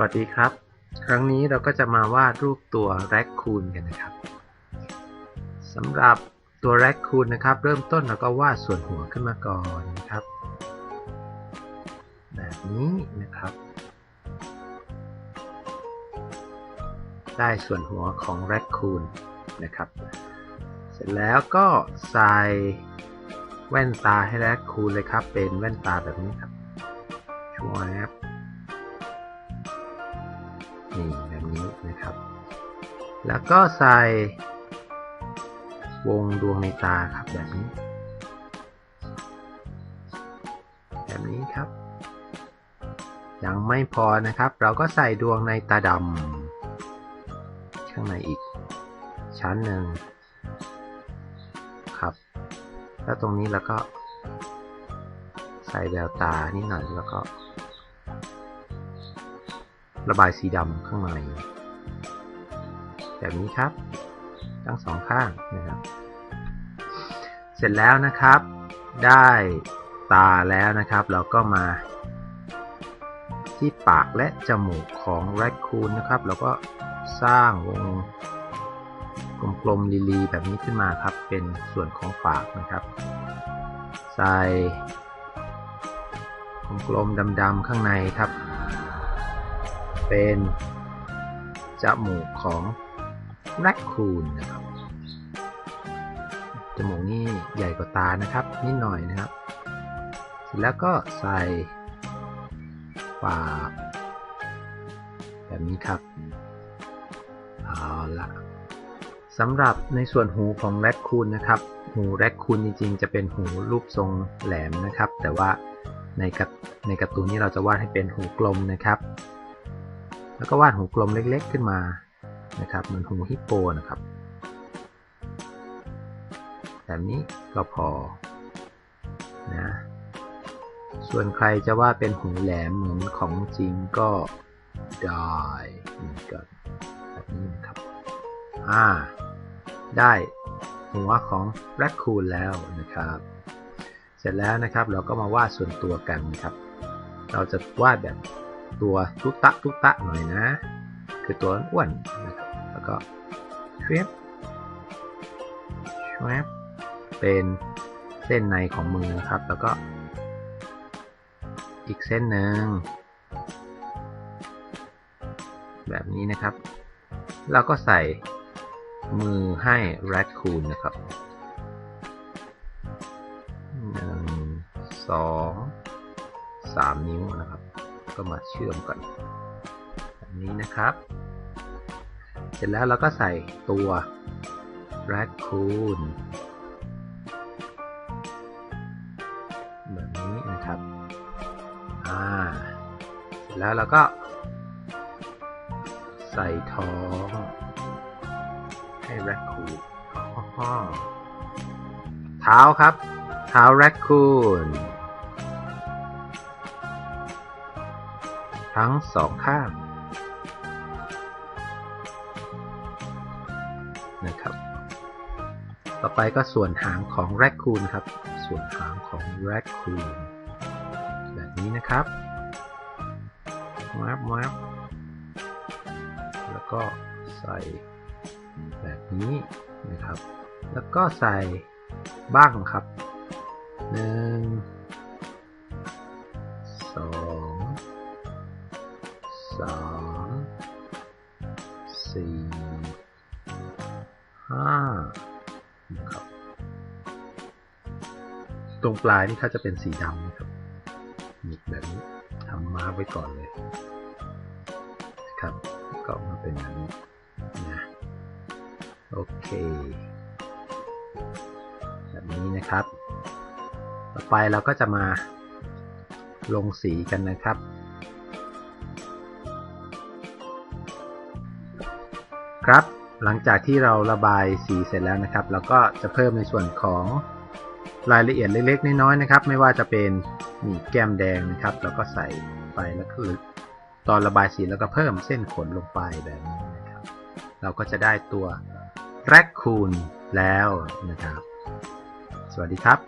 วัสดีครับ ครั้งนี้เราก็จะมาวาดรูปตัวแรคคูนกันนะครับสำหรับตัวแรคคูนนะครับ เริ่มต้นเราก็วาดส่วนหัวขึ้นมาก่อนนะครับ แบบนี้นะครับ ได้ส่วนหัวของแรคคูนนะครับ เสร็จแล้วก็ใส่แว่นตาให้แรคคูนเลยครับ เป็นแว่นตาแบบนี้ครับช่วยครับ นี่แบบนี้นะครับ แล้วก็ใส่วงดวงในตาครับแบบนี้ แบบนี้ครับ ยังไม่พอนะครับ เราก็ใส่ดวงในตาดำข้างในอีก ชั้นหนึ่งครับ แล้วตรงนี้เราก็ใส่แววตานิดหน่อยแล้วก็ ระบายสีดำข้างใน แบบนี้ครับ ทั้งสองข้างนะครับ เสร็จแล้วนะครับ ได้ตาแล้วนะครับ เราก็มา ที่ปากและจมูกของแรคคูนนะครับ เราก็สร้างวงกลมๆลีๆแบบนี้ขึ้นมาครับ เป็นส่วนของปากนะครับ ใส่กลมๆดำๆข้างในครับ เป็นจมูกของแรคคูนนะครับ จมูกนี่ใหญ่กว่าตานะครับ นิดหน่อยนะครับ เสร็จแล้วก็ใส่ปากแบบนี้ครับ เอาละสำหรับในส่วนหูของแรคคูนนะครับ หูแรคคูนจริงๆ จะเป็นหูรูปทรงแหลมนะครับ แต่ว่าในกับในการ์ตูนนี้เราจะวาดให้เป็นหูกลมนะครับ แล้วก็วาดหูกลมเล็กๆขึ้นมานะครับเหมือนหูฮิปโปนะครับ แบบนี้ก็พอนะส่วนใครจะวาดเป็นหูแหลมเหมือนของจริงก็ได้เหมือนกันแบบนี้นะครับอ่าได้หัวของแรคคูนแล้วนะครับ เสร็จแล้วนะครับเราก็มาวาดส่วนตัวกันนะครับ เราจะวาดแบบ ตัวตุ๊ตะตุ๊ตะหน่อยนะ คือตัวอ้วนนะครับแล้วก็ชวบชวบเป็นเส้นในของมือนะครับ แล้วก็ อีกเส้นหนึ่งแบบนี้นะครับ เราก็ใส่มือให้แรคคูนนะครับหนึ่งสองสามนิ้วนะครับ ก็มาเชื่อมกันแบบนี้นะครับ เสร็จแล้วเราก็ใส่ตัว raccoon แบบนี้นะครับอ่าเสร็จแล้วเราก็ ใส่ท้องให้ raccoon อ้อเท้าครับ เท้า raccoon ทั้งสองข้างนะครับ ต่อไปก็ส่วนหางของแรคคูนครับ ส่วนหางของแรคคูนแบบนี้นะครับมับมับแล้วก็ใส่แบบนี้นะครับ แล้วก็ใส่บ้างครับหนึ่งสอง สามสี่ห้านะครับ ตรงปลายนี่เขาจะเป็นสีดำนะครับนี่แบบนี้ทำมาร์คไว้ก่อนเลยนะครับ ก็มาเป็นแบบนี้นะโอเค แบบนี้นะครับ ต่อไปเราก็จะมาลงสีกันนะครับ ครับ หลังจากที่เราระบายสีเสร็จแล้วนะครับ เราก็จะเพิ่มในส่วนของรายละเอียดเล็กๆ น้อยๆนะครับ ไม่ว่าจะเป็นนี่แก้มแดงนะครับแล้วก็ใส่ไปแล้วคือตอนระบายสีแล้วก็เพิ่มเส้นขนลงไปแบบนี้นะครับ เราก็จะได้ตัวแรคคูนแล้วนะครับ สวัสดีครับ